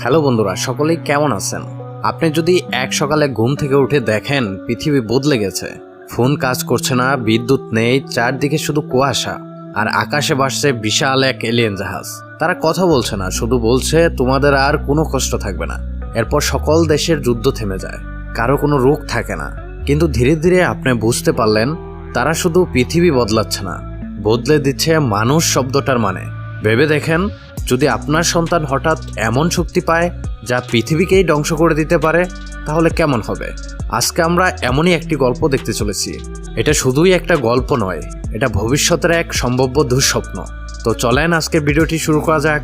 Hello বন্ধুরা, সকলেই কেমন আছেন? আপনি যদি এক সকালে ঘুম থেকে উঠে দেখেন পৃথিবী বদলে গেছে। ফোন কাজ করছে না, বিদ্যুৎ নেই, চারদিকে শুধু কুয়াশা। আর আকাশে ভাসছে বিশাল এক এলিয়েন জাহাজ। তারা কথা বলছে না, শুধু বলছে, তোমাদের আর কোনো কষ্ট থাকবে না। এরপর সকল দেশের যুদ্ধ থেমে যায়। কারও কোনো রোগ থাকে না। কিন্তু ধীরে ধীরে আপনি বুঝতে পারলেন, তারা শুধু পৃথিবী বদলাচ্ছে না। বদলে দিচ্ছে মানুষ শব্দটার মানে। ভেবে দেখেন যদি আপনার সন্তান হঠাৎ এমন শক্তি পায় যা পৃথিবীকেই ধ্বংস করে দিতে পারে, তাহলে কেমন হবে? আজকে আমরা এমনই একটি গল্প দেখতে চলেছি। এটা শুধুই একটা গল্প নয়, এটা ভবিষ্যতের এক সম্ভাব্য দুঃস্বপ্ন। তো চলেন আজকের ভিডিওটি শুরু করা যাক।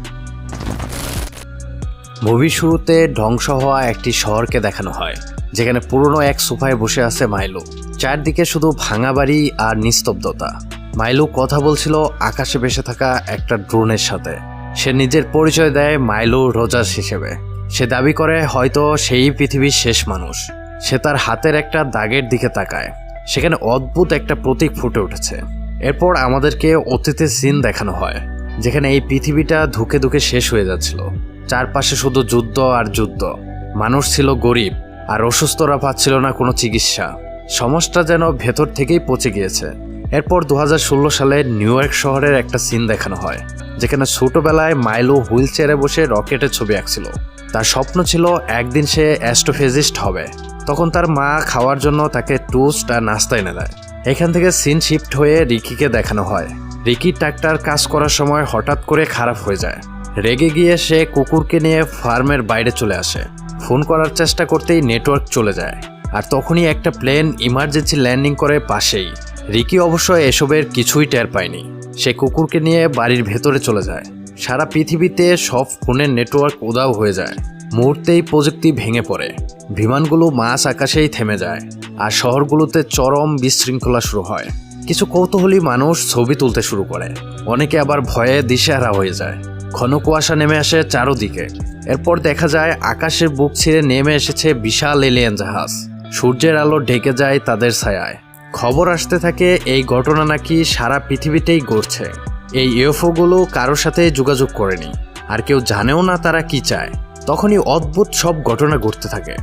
মুভি শুরুতে ধ্বংস হওয়া একটি শহরকে দেখানো হয়, যেখানে পুরনো এক সোফায় বসে আছে মাইলু। চারদিকে শুধু ভাঙা বাড়ি আর নিস্তব্ধতা। মাইলু কথা বলছিল আকাশে ভেসে থাকা একটা ড্রোনের সাথে। সে নিজের পরিচয় দেয় মাইলু রোজাস হিসেবে। সে দাবি করে, হয়তো সেই পৃথিবীর শেষ মানুষ। সে তার হাতের একটা দাগের দিকে তাকায়। সেখানে অদ্ভুত একটা প্রতীক ফুটে উঠেছে। এরপর আমাদেরকে অতীতের সিন দেখানো হয়, যেখানে এই পৃথিবীটা ধুকে ধুকে শেষ হয়ে যাচ্ছিল। চারপাশে শুধু যুদ্ধ আর যুদ্ধ। মানুষ ছিল গরিব, আর অসুস্থরা পাচ্ছিল না কোনো চিকিৎসা। সমাজটা যেন ভেতর থেকেই পচে গিয়েছে। এরপর দু হাজার ষোলো সালে নিউ ইয়র্ক শহরের একটা সিন দেখানো হয়, যেখানে ছোটবেলায় মাইলো হুইল চেয়ারে বসে রকেটের ছবি আঁকছিল। তার স্বপ্ন ছিল একদিন সে অ্যাস্ট্রোফিজিস্ট হবে। তখন তার মা খাওয়ার জন্য তাকে টোস্ট আর নাস্তা এনে দেয়। এখান থেকে সিন শিফট হয়ে রিকিকে দেখানো হয়। রিকি ট্রাক্টার কাজ করার সময় হঠাৎ করে খারাপ হয়ে যায়। রেগে গিয়ে সে কুকুরকে নিয়ে ফার্মের বাইরে চলে আসে। ফোন করার চেষ্টা করতেই নেটওয়ার্ক চলে যায়। আর তখনই একটা প্লেন ইমার্জেন্সি ল্যান্ডিং করে পাশেই। রিকি অবশ্য এসবের কিছুই টের পায়নি। সে কুকুরকে নিয়ে বাড়ির ভেতরে চলে যায়। সারা পৃথিবীতে সব ফোনের নেটওয়ার্ক উদাও হয়ে যায়। মুহূর্তেই প্রযুক্তি ভেঙে পড়ে। বিমানগুলো মাছ আকাশেই থেমে যায় আর শহরগুলোতে চরম বিশৃঙ্খলা শুরু হয়। কিছু কৌতূহলী মানুষ ছবি তুলতে শুরু করে। অনেকে আবার ভয়ে দিশেহারা হয়ে যায়। ঘন কুয়াশা নেমে আসে চারোদিকে। এরপর দেখা যায় আকাশের বুক ছিঁড়ে নেমে এসেছে বিশাল এলিয়েন জাহাজ। সূর্যের আলো ঢেকে যায় তাদের ছায়ায়। খবর আসতে থাকে, এই ঘটনা নাকি সারা পৃথিবীতেই ঘটছে। এই ইউএফওগুলো কারোর সাথে যোগাযোগ করেনি, আর কেউ জানেও না তারা কি চায়। তখনই অদ্ভুত সব ঘটনা ঘটতে থাকে।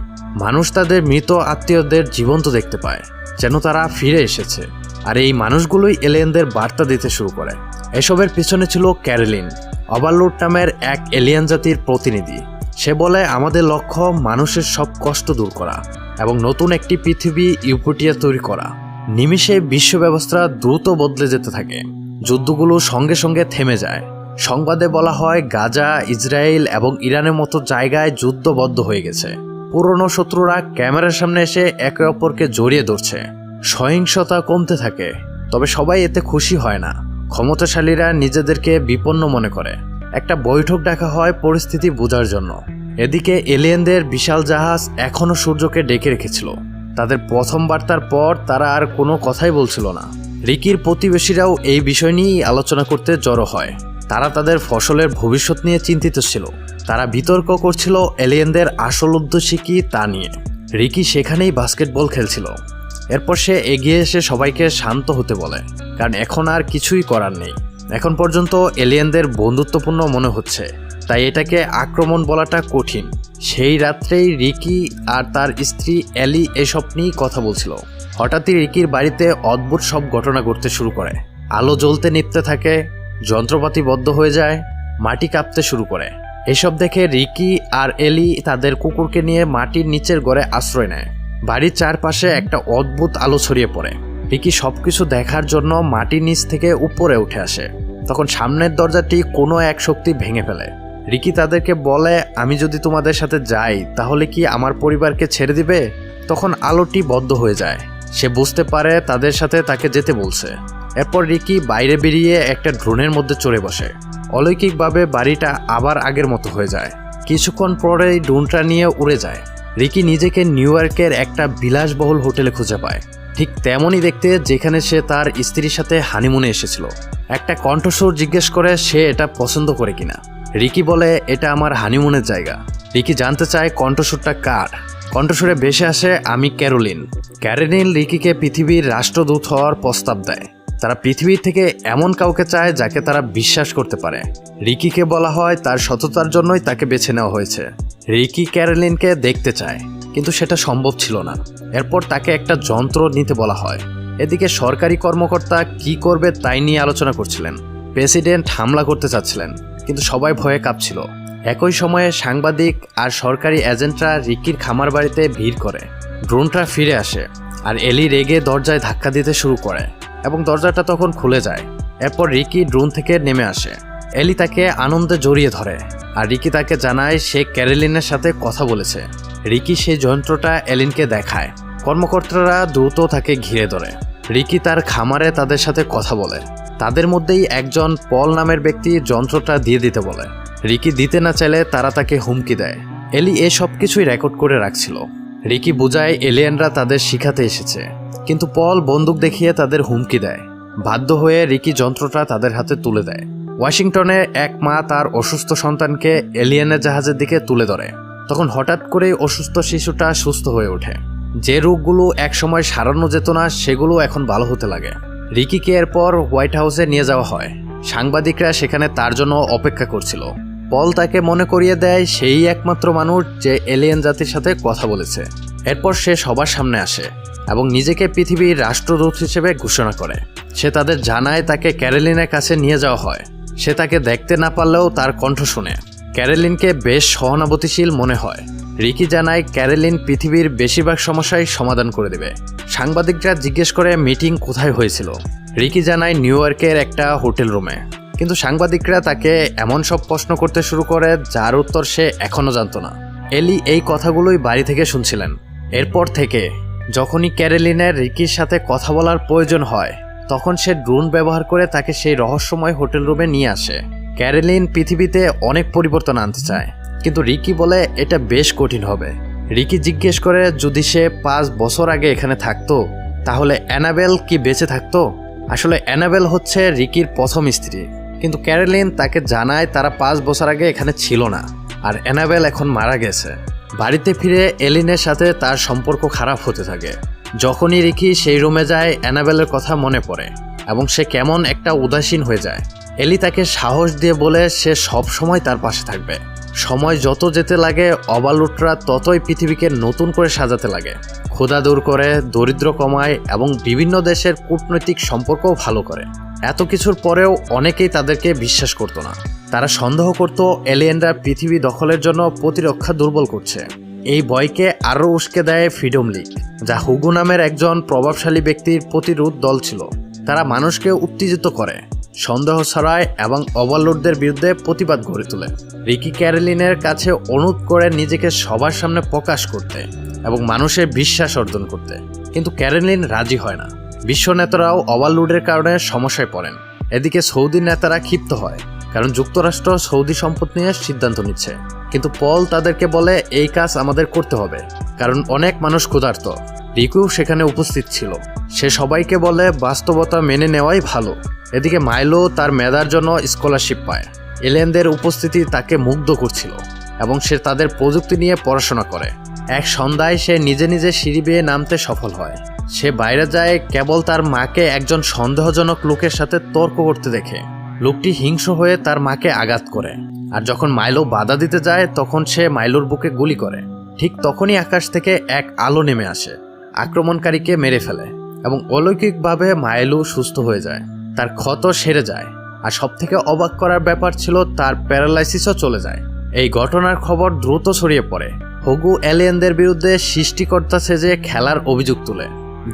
মানুষ তাদের মৃত আত্মীয়দের জীবন্ত দেখতে পায়, যেন তারা ফিরে এসেছে। আর এই মানুষগুলোই এলিয়েনদের বার্তা দিতে শুরু করে। এসবের পিছনে ছিল ক্যারলিন, ওভারলোড নামের এক এলিয়ান জাতির প্রতিনিধি। সে বলে, আমাদের লক্ষ্য মানুষের সব কষ্ট দূর করা এবং নতুন একটি পৃথিবী ইউপোটিয়া তৈরি করা। নিমিষে বিশ্ব ব্যবস্থা দ্রুত বদলে যেতে থাকে। যুদ্ধগুলো সঙ্গে সঙ্গে থেমে যায়। সংবাদে বলা হয়, গাজা, ইসরায়েল এবং ইরানের মতো জায়গায় যুদ্ধবদ্ধ হয়ে গেছে। পুরনো শত্রুরা ক্যামেরার সামনে এসে একে অপরকে জড়িয়ে ধরছে। সহিংসতা কমতে থাকে। তবে সবাই এতে খুশি হয় না। ক্ষমতাশালীরা নিজেদেরকে বিপন্ন মনে করে। একটা বৈঠক ডাকা হয় পরিস্থিতি বোঝার জন্য। এদিকে এলিয়েনদের বিশাল জাহাজ এখনও সূর্যকে ডেকে রেখেছিল। তাদের প্রথম বার্তার পর তারা আর কোনো কথাই বলছিল না। রিকির প্রতিবেশীরাও এই বিষয় নিয়েই আলোচনা করতে জড়ো হয়। তারা তাদের ফসলের ভবিষ্যৎ নিয়ে চিন্তিত ছিল। তারা বিতর্ক করছিল এলিয়েনদের আসল উদ্দেশ্য কি তা নিয়ে। রিকি সেখানেই বাস্কেটবল খেলছিল। এরপর সে এগিয়ে এসে সবাইকে শান্ত হতে বলে, কারণ এখন আর কিছুই করার নেই। এখন পর্যন্ত এলিয়েনদের বন্ধুত্বপূর্ণ মনে হচ্ছে। তাই এটাকে আক্রমণ বলাটা কঠিন। সেই রাত্রেই রিকি আর তার স্ত্রী অ্যালি এসব নিয়েই কথা বলছিল। হঠাৎই রিকির বাড়িতে অদ্ভুত সব ঘটনা ঘটতে শুরু করে। আলো জ্বলতে নিপতে থাকে, যন্ত্রপাতি বদ্ধ হয়ে যায়, মাটি কাঁপতে শুরু করে। এসব দেখে রিকি আর এলি তাদের কুকুরকে নিয়ে মাটির নিচের ঘরে আশ্রয় নেয়। বাড়ির চারপাশে একটা অদ্ভুত আলো ছড়িয়ে পড়ে। রিকি সবকিছু দেখার জন্য মাটির নিচ থেকে উপরে উঠে আসে। তখন সামনের দরজাটি কোনো এক শক্তি ভেঙে ফেলে। রিকি তাদেরকে বলে, আমি যদি তোমাদের সাথে যাই, তাহলে কি আমার পরিবারকে ছেড়ে দিবে? তখন আলোটি বদ্ধ হয়ে যায়। সে বুঝতে পারে তাদের সাথে তাকে যেতে বলছে। এরপর রিকি বাইরে বেরিয়ে একটা ড্রোনের মধ্যে চড়ে বসে। অলৌকিকভাবে বাড়িটা আবার আগের মতো হয়ে যায়। কিছুক্ষণ পরেই ড্রোনটা নিয়ে উড়ে যায়। রিকি নিজেকে নিউ ইয়র্কের একটা বিলাসবহুল হোটেলে খুঁজে পায়। ঠিক তেমনই দেখতে যেখানে সে তার স্ত্রীর সাথে হানিমুনে এসেছিল। একটা কণ্ঠস্বর জিজ্ঞেস করে সে এটা পছন্দ করে কিনা। রিকি বলে, এটা আমার হানিমুনের জায়গা। রিকি জানতে চায়, কণ্ঠস্বরটা কার? কণ্ঠস্বরে ভেসে আসে, আমি ক্যারোলিন। ক্যারোলিন রিকিকে পৃথিবীর রাষ্ট্রদূত হওয়ার প্রস্তাব দেয়। তারা পৃথিবীর থেকে এমন কাউকে চায়, যাকে তারা বিশ্বাস করতে পারে। রিকিকে বলা হয়, তার সততার জন্যই তাকে বেছে নেওয়া হয়েছে। রিকি ক্যারোলিনকে দেখতে চায়, কিন্তু সেটা সম্ভব ছিল না। এরপর তাকে একটা যন্ত্র নিতে বলা হয়। এদিকে সরকারি কর্মকর্তা কি করবে তাই নিয়ে আলোচনা করছিলেন। প্রেসিডেন্ট হামলা করতে চাচ্ছিলেন, কিন্তু সবাই ভয়ে কাঁপছিল। একই সময়ে সাংবাদিক আর সরকারি এজেন্টরা রিকির খামার বাড়িতে ভিড় করে। ড্রোনটা ফিরে আসে আর এলি রেগে দরজায় ধাক্কা দিতে শুরু করে এবং দরজাটা তখন খুলে যায়। এরপর রিকি ড্রোন থেকে নেমে আসে। এলি তাকে আনন্দে জড়িয়ে ধরে আর রিকি তাকে জানায় সে ক্যারেলিনের সাথে কথা বলেছে। রিকি সেই যন্ত্রটা এলিনকে দেখায়। কর্মকর্তারা দ্রুত তাকে ঘিরে ধরে। রিকি তার খামারে তাদের সাথে কথা বলে। তাদের মধ্যেই একজন পল নামের ব্যক্তি যন্ত্রটা দিয়ে দিতে বলে। রিকি দিতে না চাইলে তারা তাকে হুমকি দেয়। এলি এ সব কিছুই রেকর্ড করে রাখছিল। রিকি বুঝায় এলিয়েনরা তাদের শিখাতে এসেছে। কিন্তু পল বন্দুক দেখিয়ে তাদের হুমকি দেয়। বাধ্য হয়ে রিকি যন্ত্রটা তাদের হাতে তুলে দেয়। ওয়াশিংটনে এক মা তার অসুস্থ সন্তানকে এলিয়েনের জাহাজের দিকে তুলে ধরে। তখন হঠাৎ করে অসুস্থ শিশুটা সুস্থ হয়ে ওঠে। যে রোগগুলো একসময় সারানো যেত না, সেগুলো এখন ভালো হতে লাগে। রিকিকে এরপর হোয়াইট হাউসে নিয়ে যাওয়া হয়। সাংবাদিকরা সেখানে তার জন্য অপেক্ষা করছিল। পল তাকে মনে করিয়ে দেয়, সেই একমাত্র মানুষ যে এলিয়েন জাতির সাথে কথা বলেছে। এরপর সে সবার সামনে আসে এবং নিজেকে পৃথিবীর রাষ্ট্রদূত হিসেবে ঘোষণা করে। সে তাদের জানায় তাকে ক্যারেলিনের কাছে নিয়ে যাওয়া হয়। সে তাকে দেখতে না পারলেও তার কণ্ঠ শুনে। ক্যারেলিনকে বেশ সহানুভূতিশীল মনে হয়। রিকি জানায়, ক্যারেলিন পৃথিবীর বেশিরভাগ সমস্যাই সমাধান করে দেবে। সাংবাদিকরা জিজ্ঞেস করে, মিটিং কোথায় হয়েছিল? রিকি জানায়, নিউ ইয়র্কের একটা হোটেল রুমে। কিন্তু সাংবাদিকরা তাকে এমন সব প্রশ্ন করতে শুরু করে, যার উত্তর সে এখনও জানতো না। এলি এই কথাগুলোই বাড়ি থেকে শুনছিলেন। এরপর থেকে, যখনই ক্যারেলিনের রিকির সাথে কথা বলার প্রয়োজন হয়, তখন সে ড্রোন ব্যবহার করে তাকে সেই রহস্যময় হোটেল রুমে নিয়ে আসে। ক্যারেলিন পৃথিবীতে অনেক পরিবর্তন আনতে চায়। কিন্তু রিকি বলে এটা বেশ কঠিন হবে। রিকি জিজ্ঞেস করে, যদি সে পাঁচ বছর আগে এখানে থাকতো, তাহলে অ্যানাবেল কি বেঁচে থাকতো? আসলে অ্যানাবেল হচ্ছে রিকির প্রথম স্ত্রী। কিন্তু ক্যারেলিন তাকে জানায় তারা পাঁচ বছর আগে এখানে ছিল না। আর অ্যানাবেল এখন মারা গেছে। বাড়িতে ফিরে এলিনের সাথে তার সম্পর্ক খারাপ হতে থাকে। যখনই রিকি সেই রুমে যায়, অ্যানাবেলের কথা মনে পড়ে এবং সে কেমন একটা উদাসীন হয়ে যায়। এলি তাকে সাহস দিয়ে বলে সে সব সময় তার পাশে থাকবে। সময় যত যেতে লাগে, অবালুটরা ততই পৃথিবীকে নতুন করে সাজাতে লাগে। ক্ষুধা দূর করে, দরিদ্র কমায় এবং বিভিন্ন দেশের কূটনৈতিক সম্পর্কও ভালো করে। এত কিছুর পরেও অনেকেই তাদেরকে বিশ্বাস করতো না। তারা সন্দেহ করত এলিয়েনরা পৃথিবী দখলের জন্য প্রতিরক্ষা দুর্বল করছে। এই বয়কে আরও উস্কে দেয় ফ্রিডম লিগ, যা হুগু নামের একজন প্রভাবশালী ব্যক্তির প্রতিরোধ দল ছিল। তারা মানুষকে উত্তেজিত করে, সন্দেহ ছড়ায় এবং ওভারলোডদের বিরুদ্ধে প্রতিবাদ গড়ে তোলে। রিকি ক্যারেলিনের কাছে অনুরোধ করে নিজেকে সবার সামনে প্রকাশ করতে এবং মানুষের বিশ্বাস অর্জন করতে। কিন্তু ক্যারেলিন রাজি হয় না। বিশ্ব নেতারাও ওভারলোডের কারণে সমস্যায় পড়েন। এদিকে সৌদি নেতারা ক্ষিপ্ত হয়, কারণ যুক্তরাষ্ট্র সৌদি সম্পদ নিয়ে সিদ্ধান্ত নিচ্ছে। কিন্তু পল তাদেরকে বলে, এই কাজ আমাদের করতে হবে। কারণ অনেক মানুষ ক্ষুধার্ত। রিকুও সেখানে উপস্থিত ছিল। সে সবাইকে বলে, বাস্তবতা মেনে নেওয়াই ভালো। এদিকে মাইলো তার মেধার জন্য স্কলারশিপ পায়। এলিয়েনদের উপস্থিতি তাকে মুগ্ধ করছিল এবং সে তাদের প্রযুক্তি নিয়ে পড়াশোনা করে। এক সন্ধ্যায় সে নিজে নিজে সিঁড়ি বেয়ে নামতে সফল হয়। সে বাইরে যায়, কেবল তার মাকে একজন সন্দেহজনক লোকের সাথে তর্ক করতে দেখে। লোকটি হিংস হয়ে তার মাকে আঘাত করে। আর যখন মাইলো বাধা দিতে যায়, তখন সে মাইলোর বুকে গুলি করে। ঠিক তখনই আকাশ থেকে এক আলো নেমে আসে। আক্রমণকারীকে মেরে ফেলে এবং অলৌকিকভাবে মায়েলু সুস্থ হয়ে যায়। তার ক্ষত সেরে যায়। আর সবথেকে অবাক করার ব্যাপার ছিল, তার প্যারালাইসিসও চলে যায়। এই ঘটনার খবর দ্রুত ছড়িয়ে পড়ে। হগু এলিয়েনদের বিরুদ্ধে সৃষ্টিকর্তা সেজে খেলার অভিযোগ তুলে,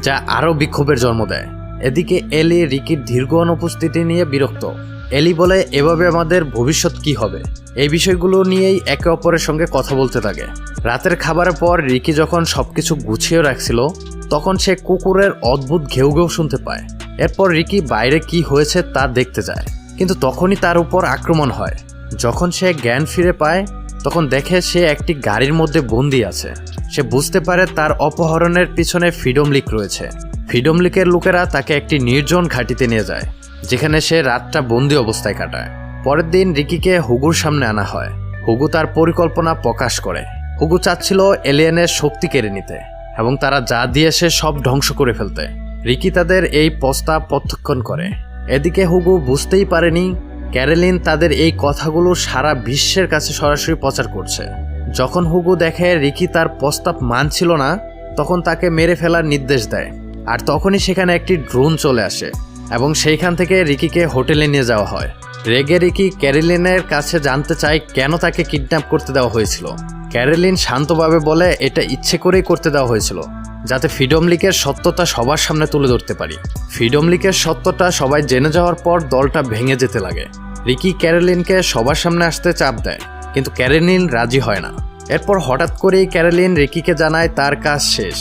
যা আরও বিক্ষোভের জন্ম দেয়। এদিকে এলি রিকির দীর্ঘ অনুপস্থিতি নিয়ে বিরক্ত। এলি বলে, এভাবে আমাদের ভবিষ্যৎ কি হবে? এই বিষয়গুলো নিয়েই একে অপরের সঙ্গে কথা বলতে থাকে। রাতের খাবারের পর রিকি যখন সবকিছু গুছিয়ে রাখছিল, তখন সে কুকুরের অদ্ভুত ঘেউ ঘেউ শুনতে পায়। এরপর রিকি বাইরে কি হয়েছে তা দেখতে যায়, কিন্তু তখনই তার উপর আক্রমণ হয়। যখন সে জ্ঞান ফিরে পায়, তখন দেখে সে একটি গাড়ির মধ্যে বন্দি আছে। সে বুঝতে পারে তার অপহরণের পিছনে ফ্রিডম লিক রয়েছে। ফ্রিডম লিকের লোকেরা তাকে একটি নির্জন ঘাঁটিতে নিয়ে যায়। যেখানে সে রাতটা বন্দি অবস্থায় কাটায়। পরের দিন রিকিকে হুগুর সামনে আনা হয়। হুগু তার পরিকল্পনা প্রকাশ করে। হুগু চাচ্ছিল এলিয়েনের শক্তি কেড়ে নিতে এবং তারা যা দিয়ে সে সব ধ্বংস করে ফেলতে। রিকি তাদের এই প্রস্তাব প্রত্যক্ষণ করে। এদিকে হুগু বুঝতেই পারেনি, ক্যারেলিন তাদের এই কথাগুলো সারা বিশ্বের কাছে সরাসরি প্রচার করছে। যখন হুগু দেখে রিকি তার প্রস্তাব মানছিল না, তখন তাকে মেরে ফেলার নির্দেশ দেয়। আর তখনই সেখানে একটি ড্রোন চলে আসে। এবং সেইখান থেকে রিকিকে হোটেলে নিয়ে যাওয়া হয়। রেগে রিকি ক্যারেলিনের কাছে জানতে চায় কেন তাকে কিডন্যাপ করতে দেওয়া হয়েছিল। ক্যারেলিন শান্তভাবে বলে, এটা ইচ্ছে করেই করতে দেওয়া হয়েছিল, যাতে ফ্রিডম লিগের সত্যতা সবার সামনে তুলে ধরতে পারি। ফ্রিডম লিগের সত্যটা সবাই জেনে যাওয়ার পর দলটা ভেঙে যেতে লাগে। রিকি ক্যারেলিনকে সবার সামনে আসতে চাপ দেয়, কিন্তু ক্যারেলিন রাজি হয় না। এরপর হঠাৎ করেই ক্যারেলিন রিকিকে জানায় তার কাজ শেষ।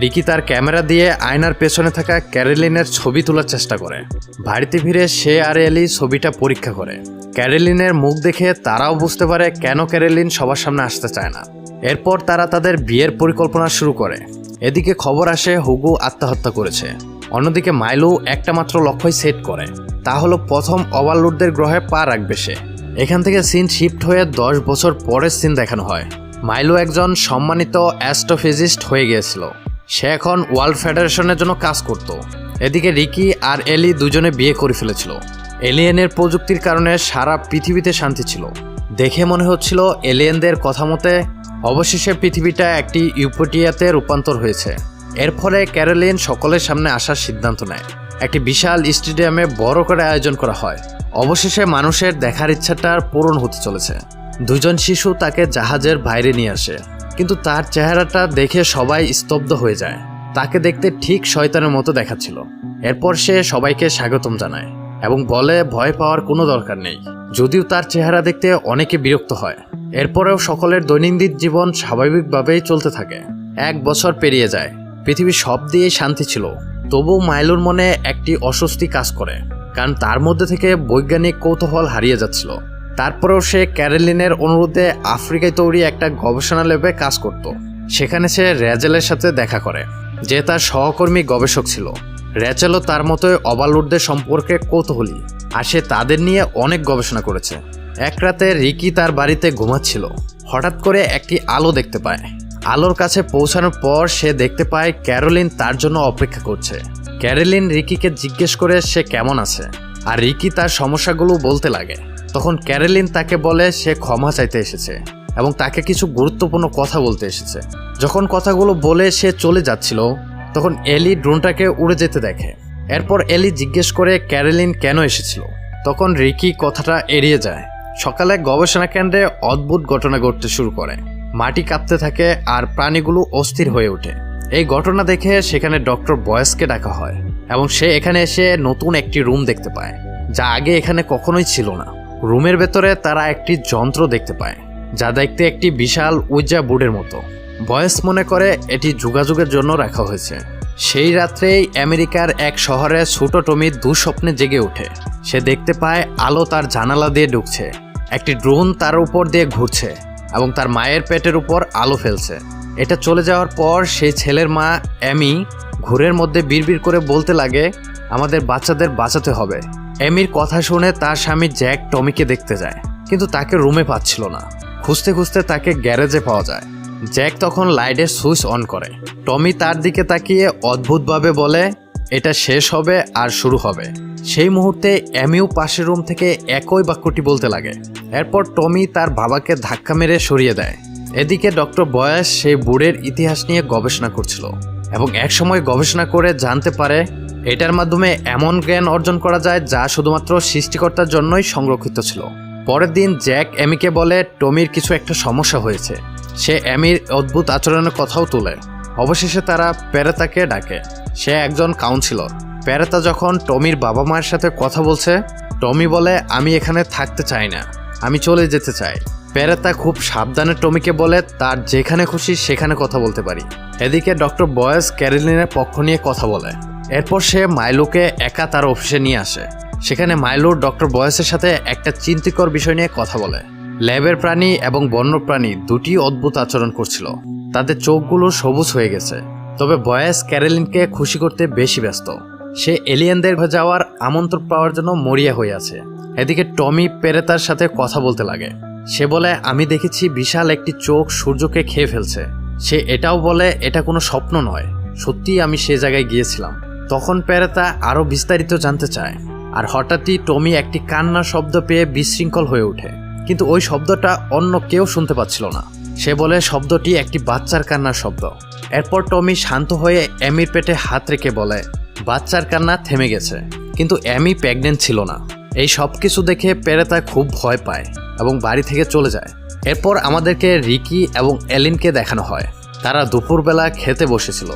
রিকি তার ক্যামেরা দিয়ে আয়নার পেছনে থাকা ক্যারেলিনের ছবি তোলার চেষ্টা করে। বাড়িতে ফিরে সে আর এলি ছবিটা পরীক্ষা করে। ক্যারেলিনের মুখ দেখে তারাও বুঝতে পারে কেন ক্যারেলিন সবার সামনে আসতে চায় না। এরপর তারা তাদের বিয়ের পরিকল্পনা শুরু করে। এদিকে খবর আসে হুগু আত্মহত্যা করেছে। অন্যদিকে মাইলু একটা মাত্র লক্ষ্যই সেট করে। তা হলো প্রথম ওভারলোডদের গ্রহে পা রাখবে সে। এখান থেকে সিন শিফট হয়ে দশ বছর পরের সিন দেখানো হয়। মাইলু একজন সম্মানিত অ্যাস্ট্রোফিজিস্ট হয়ে গিয়েছিল। সে এখন ওয়ার্ল্ড ফেডারেশনের জন্য কাজ করত। এদিকে রিকি আর এলি দুজনে বিয়ে করে ফেলেছিল। এলিয়েনের প্রযুক্তির কারণে সারা পৃথিবীতে শান্তি ছিল। দেখে মনে হচ্ছিল এলিয়েনদের কথা মতে, অবশেষে পৃথিবীটা একটি ইউপোটিয়াতে রূপান্তর হয়েছে। এর ফলে ক্যারোলিন সকলের সামনে আসার সিদ্ধান্ত নেয়। একটি বিশাল স্টেডিয়ামে বড় করে আয়োজন করা হয়। অবশেষে মানুষের দেখার ইচ্ছাটার পূরণ হতে চলেছে। দুজন শিশু তাকে জাহাজের বাইরে নিয়ে আসে। কিন্তু তার চেহারাটা দেখে সবাই স্তব্ধ হয়ে যায়। তাকে দেখতে ঠিক শয়তানের মতো দেখাচ্ছিল। এরপর সে সবাইকে স্বাগতম জানায় এবং বলে, ভয় পাওয়ার কোনো দরকার নেই। যদিও তার চেহারা দেখতে অনেকে বিরক্ত হয়। এরপরেও সকলের দৈনন্দিন জীবন স্বাভাবিকভাবেই চলতে থাকে। এক বছর পেরিয়ে যায়। পৃথিবী সব দিয়ে শান্তি ছিল। তবু মাইলুর মনে একটি অস্বস্তি কাজ করে। কারণ তার মধ্যে থেকে বৈজ্ঞানিক কৌতূহল হারিয়ে যাচ্ছিল। তারপরেও সে ক্যারেলিনের অনুরোধে আফ্রিকায় তৈরি একটা গবেষণা ল্যাবে কাজ করত। সেখানে সে র্যাজেলের সাথে দেখা করে, যে তার সহকর্মী গবেষক ছিল। র্যাচেলও তার মতোই ওভারলোডদের সম্পর্কে কৌতূহলী, আর সে তাদের নিয়ে অনেক গবেষণা করেছে। এক রাতে রিকি তার বাড়িতে ঘুমাচ্ছিল। হঠাৎ করে একটি আলো দেখতে পায়। আলোর কাছে পৌঁছানোর পর সে দেখতে পায় ক্যারোলিন তার জন্য অপেক্ষা করছে। ক্যারোলিন রিকিকে জিজ্ঞেস করে সে কেমন আছে, আর রিকি তার সমস্যাগুলো বলতে লাগে। তখন ক্যারোলিন তাকে বলে সে ক্ষমা চাইতে এসেছে এবং তাকে কিছু গুরুত্বপূর্ণ কথা বলতে এসেছে। যখন কথাগুলো বলে সে চলে যাচ্ছিল, তখন এলি ড্রোনটাকে উড়ে যেতে দেখে। এরপর এলি জিজ্ঞেস করে ক্যারোলিন কেন এসেছিল। তখন রিকি কথাটা এড়িয়ে যায়। সকালে গবেষণা কেন্দ্রে অদ্ভুত ঘটনা ঘটতে শুরু করে। মাটি কাঁপতে থাকে আর প্রাণীগুলো অস্থির হয়ে ওঠে। এই ঘটনা দেখে সেখানে ডক্টর বয়েসকে ডাকা হয় এবং সে এখানে এসে নতুন একটি রুম দেখতে পায়, যা আগে এখানে কখনোই ছিল না। রুমের ভেতরে তারা একটি যন্ত্র দেখতে পায়, যা দেখতে একটি বিশাল উইজা বোর্ডের মতো। বয়েস মনে করে এটি যোগাযোগের জন্য রাখা হয়েছে। সেই রাত্রেই আমেরিকার এক শহরে ছোট টমি দুঃস্বপ্নে জেগে ওঠে। সে দেখতে পায় আলো তার জানালা দিয়ে ঢুকছে। একটি ড্রোন তার উপর দিয়ে ঘুরছে এবং তার মায়ের পেটের উপর আলো ফেলছে। এটা চলে যাওয়ার পর সেই ছেলের মা অ্যামি ঘুরের মধ্যে বিড়বিড় করে বলতে লাগে, আমাদের বাচ্চাদের বাঁচাতে হবে। এমির কথা শুনে তার স্বামী জ্যাক টমিকে দেখতে যায়, কিন্তু তাকে রুমে পাচ্ছিল না। খুঁজতে খুঁজতে তাকে গ্যারেজে পাওয়া যায়। জ্যাক তখন লাইটের সুইচ অন করে। টমি তার দিকে তাকিয়ে অদ্ভুতভাবে বলে, এটা শেষ হবে আর শুরু হবে। সেই মুহূর্তে এমিও পাশের রুম থেকে একই বাক্যটি বলতে লাগে। এরপর টমি তার বাবাকে ধাক্কা মেরে সরিয়ে দেয়। এদিকে ডক্টর বয়াস সেই বুড়ের ইতিহাস নিয়ে গবেষণা করছিল এবং একসময় গবেষণা করে জানতে পারে এটার মাধ্যমে এমন জ্ঞান অর্জন করা যায় যা শুধুমাত্র সৃষ্টিকর্তার জন্যই সংরক্ষিত ছিল। পরের দিন জ্যাক এমিকে বলে, টমির কিছু একটা সমস্যা হয়েছে। সে এমির অদ্ভুত আচরণের কথাও তোলে। অবশেষে তারা প্যারেতাকে ডাকে। সে একজন কাউন্সিলর। পেরেতা যখন টমির বাবা মায়ের সাথে কথা বলছে, টমি বলে, আমি এখানে থাকতে চাই না। আমি চলে যেতে চাই। পেরেতা খুব সাবধানে টমিকে বলে, তার যেখানে খুশি সেখানে কথা বলতে পারি। এদিকে ডক্টর বয়েস ক্যারেলিনের পক্ষ নিয়ে কথা বলে। এরপর সে মাইলোকে একা তার অফিসে নিয়ে আসে। সেখানে মাইলো ডক্টর বয়েসের সাথে একটা চিন্তিকর বিষয় নিয়ে কথা বলে। ল্যাবের প্রাণী এবং বন্য প্রাণী দুটি অদ্ভুত আচরণ করছিল। তাদের চোখগুলো সবুজ হয়ে গেছে। তবে বয়েস ক্যারেলিনকে খুশি করতে বেশি ব্যস্ত। সে এলিয়েনদের যাওয়ার আমন্ত্রণ পাওয়ার জন্য মরিয়া হয়ে আছে। এদিকে টমি পেরেতার সাথে কথা বলতে লাগে। সে বলে, আমি দেখেছি বিশাল একটি চোখ সূর্যকে খেয়ে ফেলছে। সে এটাও বলে, এটা কোনো স্বপ্ন নয়। সত্যিই আমি সে জায়গায় গিয়েছিলাম। তখন পেরেতা আরও বিস্তারিত জানতে চায়। আর হঠাৎই টমি একটি কান্নার শব্দ পেয়ে বিশৃঙ্খল হয়ে ওঠে। কিন্তু ওই শব্দটা অন্য কেউ শুনতে পাচ্ছিল না। সে বলে, শব্দটি একটি বাচ্চার কান্নার শব্দ। এরপর টমি শান্ত হয়ে এমির পেটে হাত রেখে বলে, বাচ্চার কান্না থেমে গেছে। কিন্তু অ্যামি প্রেগনেন্ট ছিল না। এই সব কিছু দেখে পেরেতা খুব ভয় পায় এবং বাড়ি থেকে চলে যায়। এরপর আমাদেরকে রিকি এবং এলিনকে দেখানো হয়। তারা দুপুরবেলা খেতে বসেছিল।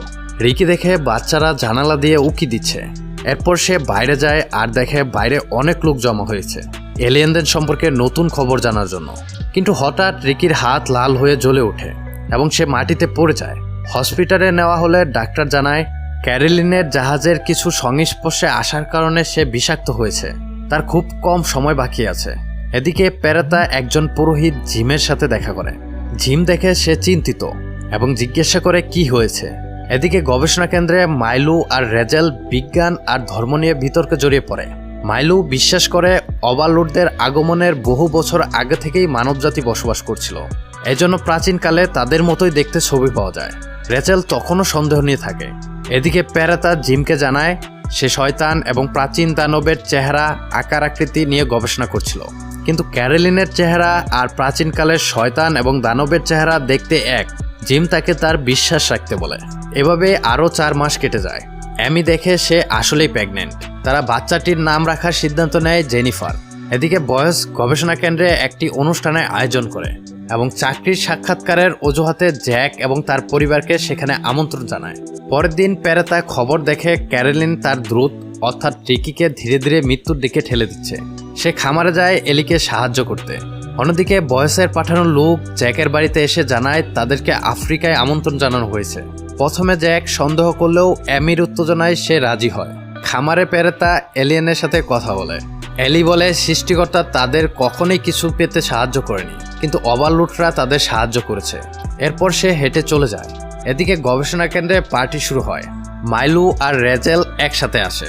রিকি দেখে বাচ্চারা জানালা দিয়ে উকি দিচ্ছে। এরপর সে বাইরে যায় আর দেখে বাইরে অনেক লোক জমা হয়েছে। এলিয়েনদের সম্পর্কে নতুন খবর জানার জন্য। কিন্তু হঠাৎ রিকির হাত লাল হয়ে জ্বলে ওঠে এবং সে মাটিতে পড়ে যায়। হসপিটালে নেওয়া হলে ডাক্তার জানায়, ক্যারেলিনের জাহাজের কিছু সংস্পর্শে আসার কারণে সে বিষাক্ত হয়েছে। তার খুব কম সময় বাকি আছে। এদিকে পেরাতা একজন পুরোহিত জিমের সাথে দেখা করে। জিম দেখে সে চিন্তিত এবং জিজ্ঞাসা করে, কি হয়েছে? এদিকে গবেষণা কেন্দ্রে মাইলু আর রেজেল বিজ্ঞান আর ধর্ম নিয়ে বিতর্কে জড়িয়ে পড়ে। মাইলু বিশ্বাস করে, ওভারলোডদের আগমনের বহু বছর আগে থেকেই মানবজাতি বসবাস করছিল। এজন্য প্রাচীনকালে তাদের মতোই দেখতে ছবি পাওয়া যায়। রেচেল তখনও সন্দেহ নিয়ে থাকে। এদিকে প্যারাতা জিমকে জানায়, সে শয়তান এবং প্রাচীন দানবের চেহারা, আকার আকৃতি নিয়ে গবেষণা করছিল। কিন্তু ক্যারেলিনের চেহারা আর প্রাচীনকালের শয়তান এবং দানবের চেহারা দেখতে এক। জিম তাকে তার বিশ্বাস রাখতে বলে। এভাবে আরও চার মাস কেটে যায়। অ্যামি দেখে সে আসলেই প্রেগনেন্ট। তারা বাচ্চাটির নাম রাখার সিদ্ধান্ত নেয় জেনিফার। এদিকে বয়স গবেষণা কেন্দ্রে একটি অনুষ্ঠানের আয়োজন করে। এবং চাকরির সাক্ষাৎকারের অজুহাতে জ্যাক এবং তার পরিবারকে সেখানে আমন্ত্রণ জানায়। পরের দিন পেরেতা খবর দেখে ক্যারেলিন তার দ্রুত অর্থাৎ রিকিকে ধীরে ধীরে মৃত্যুর দিকে ঠেলে দিচ্ছে। সে খামারে যায় এলিকে সাহায্য করতে। অন্যদিকে বয়সের পাঠানো লোক জ্যাকের বাড়িতে এসে জানায় তাদেরকে আফ্রিকায় আমন্ত্রণ জানানো হয়েছে। প্রথমে জ্যাক সন্দেহ করলেও অ্যামির উত্তেজনায় সে রাজি হয়। খামারে পেরেতা এলিয়েনের সাথে কথা বলে। এলি বলে, সৃষ্টিকর্তা তাদের কখনোই কিছু পেতে সাহায্য করেনি। কিন্তু ওভারলুটরা তাদের সাহায্য করেছে। এরপর সে হেঁটে চলে যায়। এদিকে গবেষণা কেন্দ্রে পার্টি শুরু হয়। মাইলু আর রেজেল একসাথে আসে।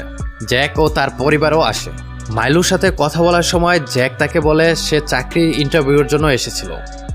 জ্যাক ও তার পরিবারও আসে। মাইলুর সাথে কথা বলার সময় জ্যাক তাকে বলে সে চাকরি ইন্টারভিউর জন্য এসেছিল।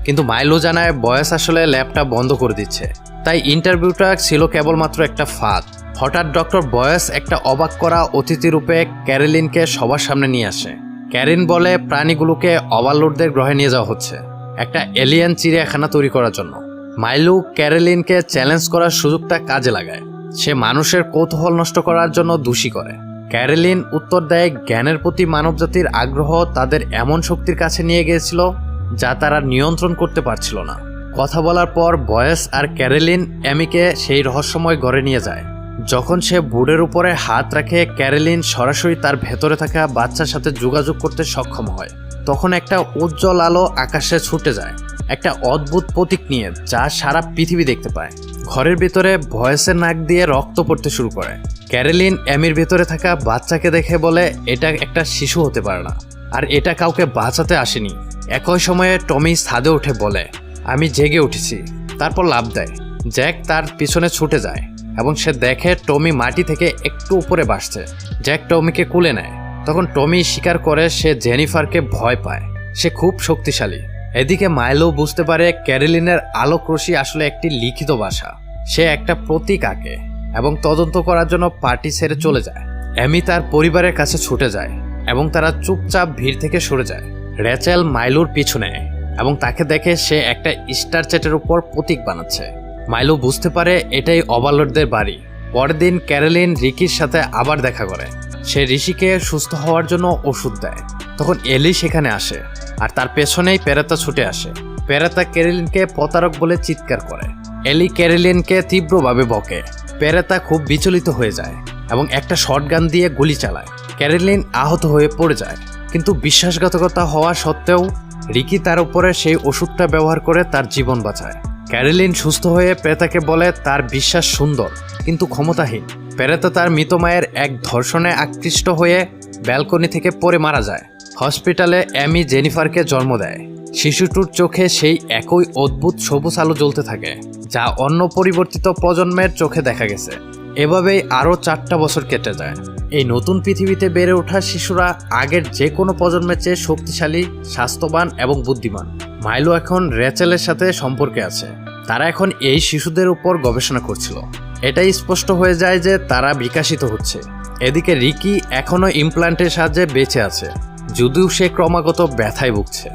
কিন্তু মাইলু জানায় বয়স আসলে ল্যাবটা বন্ধ করে দিচ্ছে। তাই ইন্টারভিউটা ছিল কেবলমাত্র একটা ফাঁদ। হঠাৎ ডক্টর বয়স একটা অবাক করা অতিথি রূপে ক্যারেলিনকে সবার সামনে নিয়ে আসে। ক্যারিন বলে প্রাণীগুলোকে ওভারলোডদের গ্রহে নিয়ে যাওয়া হচ্ছে। একটা এলিয়ান চিড়িয়াখানা তৈরি করার জন্য। মাইলু ক্যারেলিনকে চ্যালেঞ্জ করার সুযোগটা কাজে লাগায়। সে মানুষের কৌতূহল নষ্ট করার জন্য দোষী করে। ক্যারেলিন উত্তর দেয়, জ্ঞানের প্রতি মানবজাতির আগ্রহ তাদের এমন শক্তির কাছে নিয়ে গিয়েছিল যা তারা নিয়ন্ত্রণ করতে পারছিল না। কথা বলার পর বয়েস আর ক্যারেলিন অ্যামিকে সেই রহস্যময় ঘরে নিয়ে যায়। যখন সে বুড়ের উপরে হাত রাখে ক্যারেলিন সরাসরি তার ভেতরে থাকা বাচ্চার সাথে যোগাযোগ করতে সক্ষম হয়, তখন একটা উজ্জ্বল আলো আকাশে ছুটে যায়। একটা অদ্ভুত প্রতীক নিয়ে যা সারা পৃথিবী দেখতে পায়। ঘরের ভিতরে ভয়েসের নাক দিয়ে রক্ত পড়তে শুরু করে। ক্যারেলিন অ্যামির ভেতরে থাকা বাচ্চাকে দেখে বলে, এটা একটা শিশু হতে পারে না। আর এটা কাউকে বাঁচাতে আসেনি। একই সময়ে টমি ছাদে উঠে বলে, আমি জেগে উঠেছি। তারপর লাভ দেয়। জ্যাক তার পিছনে ছুটে যায়। এবং সে দেখে টমি মাটি থেকে একটু উপরে বাসছে। জ্যাক টমিকে কুলে নেয়। তখন টমি স্বীকার করে সে জেনিফারকে ভয় পায়। সে খুব শক্তিশালী। এদিকে মাইলো বুঝতে পারে ক্যারেলিনের আলোক রশ্মি আসলে একটি লিখিত ভাষা। সে একটা প্রতীক আঁকে এবং তদন্ত করার জন্য পার্টি ছেড়ে চলে যায়। অ্যামি তার পরিবারের কাছে ছুটে যায় এবং তারা চুপচাপ ভিড় থেকে সরে যায়। রেচেল মাইলুর পিছু নেয় এবং তাকে দেখে সে একটা স্টার চ্যাটের উপর প্রতীক বানাচ্ছে। মাইলো বুঝতে পারে এটাই ওভারলোডদের বাড়ি। পরের দিন ক্যারেলিন রিকির সাথে আবার দেখা করে। সে ঋষিকে সুস্থ হওয়ার জন্য ওষুধ দেয়। তখন এলি সেখানে আসে আর তার পেছনেই পেরাতা ছুটে আসে। পেরাতা ক্যারেলিনকে প্রতারক বলে চিৎকার করে। এলি ক্যারেলিনকে তীব্রভাবে বকে। পেরেতা খুব বিচলিত হয়ে যায় এবং একটা শটগান দিয়ে গুলি চালায়। ক্যারেলিন আহত হয়ে পড়ে যায়। কিন্তু বিশ্বাসঘাতকতা হওয়া সত্ত্বেও রিকি তার উপরে সেই ওষুধটা ব্যবহার করে তার জীবন বাঁচায়। ক্যারেলিন সুস্থ হয়ে প্রেতাকে বলে তার বিশ্বাস সুন্দর, কিন্তু ক্ষমতাহীন। প্রেতা তার মৃত মায়ের এক ধর্ষণে আকৃষ্ট হয়ে ব্যালকনি থেকে পড়ে মারা যায়। হসপিটালে অ্যামি জেনিফারকে জন্ম দেয়। শিশুটির চোখে সেই একই অদ্ভুত সবুজ আলো জ্বলতে থাকে, যা অন্য পরিবর্তিত প্রজন্মের চোখে দেখা গেছে। এভাবেই আরও চারটা বছর কেটে যায়। এই নতুন পৃথিবীতে বেড়ে ওঠা শিশুরা আগের যে কোনো প্রজন্মের চেয়ে শক্তিশালী, স্বাস্থ্যবান এবং বুদ্ধিমান। মাইলো এখন রেচেলের সাথে সম্পর্কে আছে। তারা এখন এই শিশুদের উপর গবেষণা করছিল। এটাই স্পষ্ট হয়ে যায় যে তারা বিকাশিত হচ্ছে। এদিকে রিকি এখনও ইমপ্লান্টের সাহায্যে বেঁচে আছে, যদিও সে ক্রমাগত ব্যথায় ভুগছে।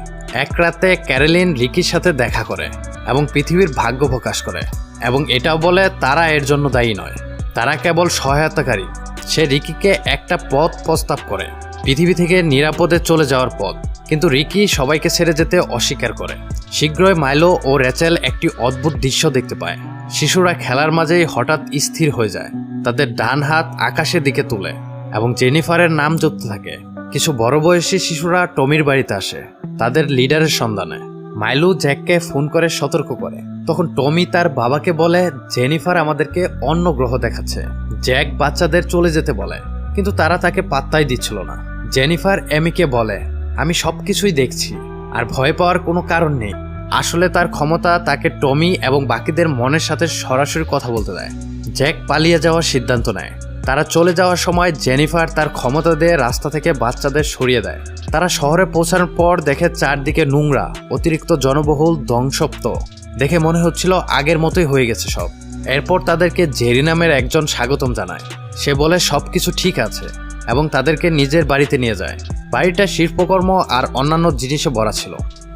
এক রাতে ক্যারেলিন রিকির সাথে দেখা করে এবং পৃথিবীর ভাগ্য প্রকাশ করে, এবং এটাও বলে তারা এর জন্য দায়ী নয়। তারা কেবল সহায়তাকারী। সে রিকিকে একটা পথ প্রস্তাব করে, পৃথিবী থেকে নিরাপদে চলে যাওয়ার পথ। কিন্তু রিকি সবাইকে ছেড়ে যেতে অস্বীকার করে। শীঘ্রই মাইলো ও রেচেল একটি অদ্ভুত দৃশ্য দেখতে পায়। শিশুরা খেলার মাঝেই হঠাৎ স্থির হয়ে যায়, তাদের ডান হাত আকাশের দিকে তুলে এবং জেনিফারের নাম জপতে থাকে। কিছু বড় বয়সী শিশুরা টমির বাড়িতে আসে, তাদের লিডারের সন্ধানে। মাইলু জ্যাককে ফোন করে সতর্ক করে। তখন টমি তার বাবাকে বলে, জেনিফার আমাদেরকে অন্য গ্রহ দেখাচ্ছে। জ্যাক বাচ্চাদের চলে যেতে বলে, কিন্তু তারা তাকে পাত্তাই দিচ্ছিল না। জেনিফার এমিকে বলে আমি সব কিছুই দেখছি, আর ভয় পাওয়ার কোনো কারণ নেই। আসলে তার ক্ষমতা তাকে টমি এবং বাকিদের মনের সাথে সরাসরি কথা বলতে দেয়। জ্যাক পালিয়ে যাওয়ার সিদ্ধান্ত নেয়। তারা চলে যাওয়ার সময় জেনিফার তার ক্ষমতা দিয়ে রাস্তা থেকে বাচ্চাদের সরিয়ে দেয়। তারা শহরে পৌঁছানোর পর দেখে চারদিকে নোংরা, অতিরিক্ত জনবহুল ধ্বংসপ্ত। দেখে মনে হচ্ছিল আগের মতোই হয়ে গেছে সব। এরপর তাদেরকে জেরি নামের একজন স্বাগতম জানায়। সে বলে সব কিছু ঠিক আছে। এবং তাদেরকে নিজের বাড়িতে নিয়ে যায়। বাড়িটা শিল্পকর্ম আর অন্যান্য জিনিসে ভরা ছিল।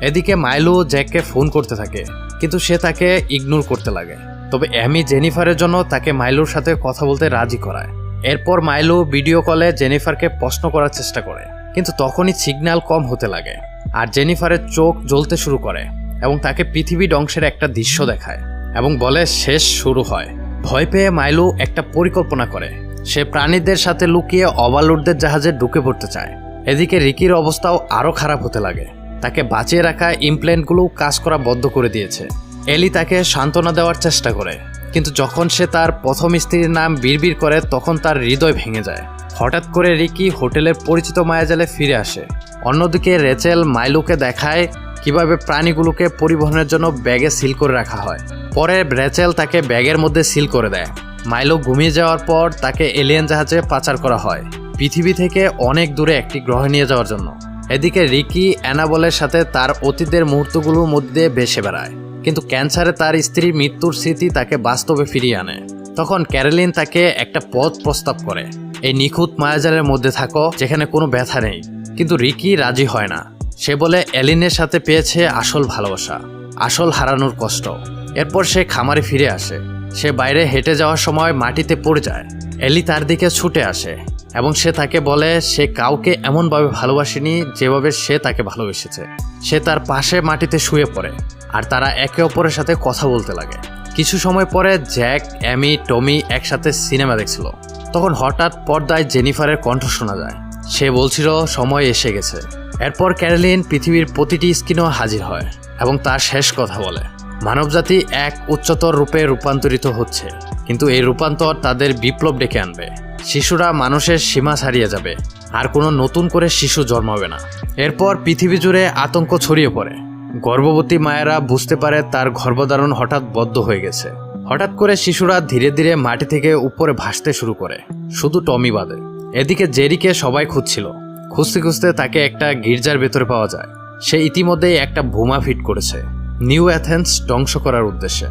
এদিকে মাইলু জ্যাককে ফোন করতে থাকে, কিন্তু সে তাকে ইগনোর করতে লাগে। তবে অ্যামি জেনিফারের জন্য তাকে মাইলুর সাথে কথা বলতে রাজি করায়। এরপর মাইলু ভিডিও কলে জেনিফারকে প্রশ্ন করার চেষ্টা করে, কিন্তু তখনই সিগন্যাল কম হতে লাগে আর জেনিফারের চোখ জ্বলতে শুরু করে এবং তাকে পৃথিবী ধ্বংসের একটা দৃশ্য দেখায় এবং বলে, শেষ শুরু হয়। ভয় পেয়ে মাইলু একটা পরিকল্পনা করে। সে প্রাণীদের সাথে লুকিয়ে ওভারলোডদের জাহাজে ঢুকে পড়তে চায়। এদিকে রিকির অবস্থাও আরও খারাপ হতে লাগে। তাকে বাঁচিয়ে রাখা ইমপ্ল্যান্টগুলো কাজ করা বন্ধ করে দিয়েছে। এলি তাকে সান্ত্বনা দেওয়ার চেষ্টা করে, কিন্তু যখন সে তার প্রথম স্ত্রীর নাম বিড়বিড় করে, তখন তার হৃদয় ভেঙে যায়। হঠাৎ করে রিকি হোটেলের পরিচিত মায়াজালে ফিরে আসে। অন্যদিকে রেচেল মাইলুকে দেখায় কীভাবে প্রাণীগুলোকে পরিবহনের জন্য ব্যাগে সিল করে রাখা হয়। পরে রেচেল তাকে ব্যাগের মধ্যে সিল করে দেয়। মাইলো ঘুমিয়ে যাওয়ার পর তাকে এলিয়েন জাহাজে পাচার করা হয়। পৃথিবী থেকে অনেক দূরে একটি গ্রহে নিয়ে যাওয়ার জন্য। এদিকে রিকি অ্যানাবলের সাথে তার অতীতের মুহূর্তগুলোর মধ্যে ভেসে বেড়ায়। কিন্তু ক্যান্সারে তার স্ত্রীর মৃত্যুর স্মৃতি তাকে বাস্তবে ফিরিয়ে আনে। তখন ক্যারেলিন তাকে একটা পথ প্রস্তাব করে। এই নিখুঁত মায়াজালের মধ্যে থাকো, যেখানে কোনো ব্যথা নেই। কিন্তু রিকি রাজি হয় না। সে বলে এলিনের সাথে পেয়েছে আসল ভালোবাসা, আসল হারানোর কষ্ট। এরপর সে খামারে ফিরে আসে। সে বাইরে হেঁটে যাওয়ার সময় মাটিতে পড়ে যায়। এলি তার দিকে ছুটে আসে এবং সে তাকে বলে, সে কাউকে এমনভাবে ভালোবাসেনি যেভাবে সে তাকে ভালোবেসেছে। সে তার পাশে মাটিতে শুয়ে পড়ে আর তারা একে অপরের সাথে কথা বলতে লাগে। কিছু সময় পরে জ্যাক, অ্যামি, টমি একসাথে সিনেমা দেখছিল। তখন হঠাৎ পর্দায় জেনিফারের কণ্ঠ শোনা যায়। সে বলছিল, সময় এসে গেছে। এরপর ক্যারলিন পৃথিবীর প্রতিটি স্ক্রিনও হাজির হয় এবং তার শেষ কথা বলে। মানবজাতি এক উচ্চতর রূপে রূপান্তরিত হচ্ছে। কিন্তু এই রূপান্তর তাদের বিপ্লব ডেকে আনবে। শিশুরা মানুষের সীমা ছাড়িয়ে যাবে। আর কোনো নতুন করে শিশু জন্মাবে না। এরপর পৃথিবী জুড়ে আতঙ্ক ছড়িয়ে পড়ে। গর্ভবতী মায়েরা বুঝতে পারে তার গর্ভধারণ হঠাৎ বদ্ধ হয়ে গেছে। হঠাৎ করে শিশুরা ধীরে ধীরে মাটি থেকে উপরে ভাসতে শুরু করে। শুধু টমি বাদে। এদিকে জেরিকে সবাই খুঁজছিল। খুঁজতে খুঁজতে তাকে একটা গির্জার ভেতরে পাওয়া যায়। সে ইতিমধ্যেই একটা বোমা ফিট করেছে। নিউ অ্যাথেন্স ধ্বংস করার উদ্দেশ্যে।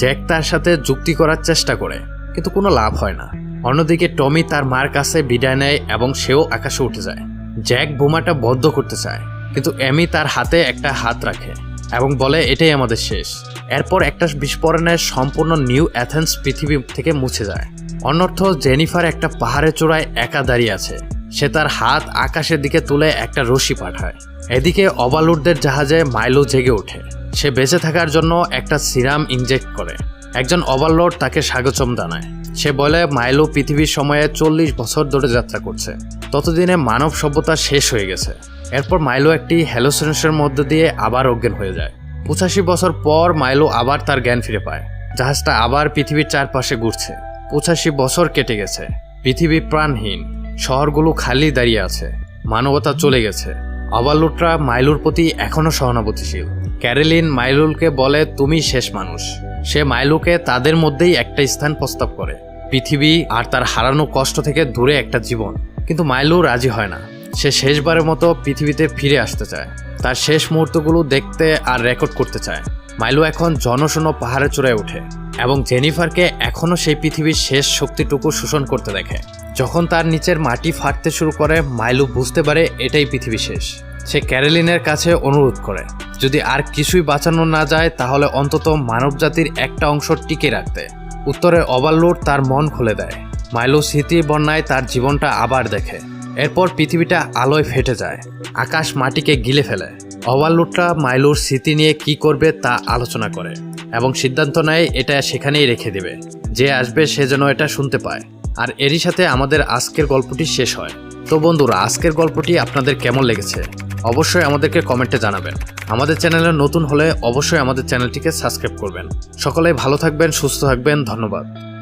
জ্যাক তার সাথে যুক্তি করার চেষ্টা করে, কিন্তু কোনো লাভ হয় না। অন্যদিকে টমি তার মার কাছে বিদায় নেয় এবং সেও আকাশে উঠে যায়। জ্যাক বোমাটা বদ্ধ করতে চায়, কিন্তু এমি তার হাতে একটা হাত রাখে এবং বলে, এটাই আমাদের শেষ। এরপর একটা বিস্ফোরণে সম্পূর্ণ নিউ অ্যাথেন্স পৃথিবী থেকে মুছে যায়। অনর্থ জেনিফার একটা পাহাড়ে চূড়ায় একা দাঁড়িয়ে আছে। সে তার হাত আকাশের দিকে তুলে একটা রশি পাঠায়। এদিকে ওভারলোডদের জাহাজে মাইলো জেগে ওঠে। সে বেঁচে থাকার জন্য একটা সিরাম ইনজেক্ট করে। একজন ওভারলোড তাকে স্বাগতম জানায়। সে বলে, মাইলো পৃথিবীর সময়ে চল্লিশ বছর ধরে যাত্রা করছে। ততদিনে মানব সভ্যতা শেষ হয়ে গেছে। এরপর মাইলো একটি হ্যালোসিনেশনের মধ্য দিয়ে আবার অজ্ঞান হয়ে যায়। পঁচাশি বছর পর মাইলো আবার তার জ্ঞান ফিরে পায়। জাহাজটা আবার পৃথিবীর চারপাশে ঘুরছে। পঁচাশি বছর কেটে গেছে। পৃথিবী প্রাণহীন। শহরগুলো খালি দাঁড়িয়ে আছে। মানবতা চলে গেছে। ওভারলোডরা মাইলুর প্রতি এখনও সহানুভূতিশীল। ক্যারেলিন মাইলুলকে বলে, তুমি শেষ মানুষ। সে মাইলুকে তাদের মধ্যেই একটা স্থান প্রস্তাব করে। পৃথিবী আর তার হারানো কষ্ট থেকে দূরে একটা জীবন। কিন্তু মাইলু রাজি হয় না। সে শেষবারের মতো পৃথিবীতে ফিরে আসতে চায়। তার শেষ মুহূর্তগুলো দেখতে আর রেকর্ড করতে চায়। মাইলু এখন জনশূন্য পাহাড়ে চড়ে ওঠে এবং জেনিফারকে এখনও সেই পৃথিবীর শেষ শক্তিটুকু শোষণ করতে দেখে। যখন তার নিচের মাটি ফাটতে শুরু করে, মাইলু বুঝতে পারে এটাই পৃথিবী শেষ। সে ক্যারেলিনের কাছে অনুরোধ করে, যদি আর কিছুই বাঁচানো না যায়, তাহলে অন্তত মানবজাতির একটা অংশ টিকে রাখতে। উত্তরে ওভারলোড তার মন খুলে দেয়। মাইলো স্মৃতি বন্যায় তার জীবনটা আবার দেখে। এরপর পৃথিবীটা আলোয় ফেটে যায়, আকাশ মাটিকে গিলে ফেলে। ওভারলোডটা মাইলোর স্মৃতি নিয়ে কি করবে তা আলোচনা করে এবং সিদ্ধান্ত নেয় এটা সেখানেই রেখে দেবে। যে আসবে সে যেন এটা শুনতে পায়। আর এরই সাথে আমাদের আজকের গল্পটি শেষ হয়। তো বন্ধুরা, আজকের গল্পটি আপনাদের কেমন লেগেছে? অবশ্যই আমাদেরকে কমেন্টে জানাবেন। আমাদের চ্যানেলে নতুন হলে অবশ্যই আমাদের চ্যানেলটিকে সাবস্ক্রাইব করবেন। সকলে ভালো থাকবেন, সুস্থ থাকবেন, ধন্যবাদ।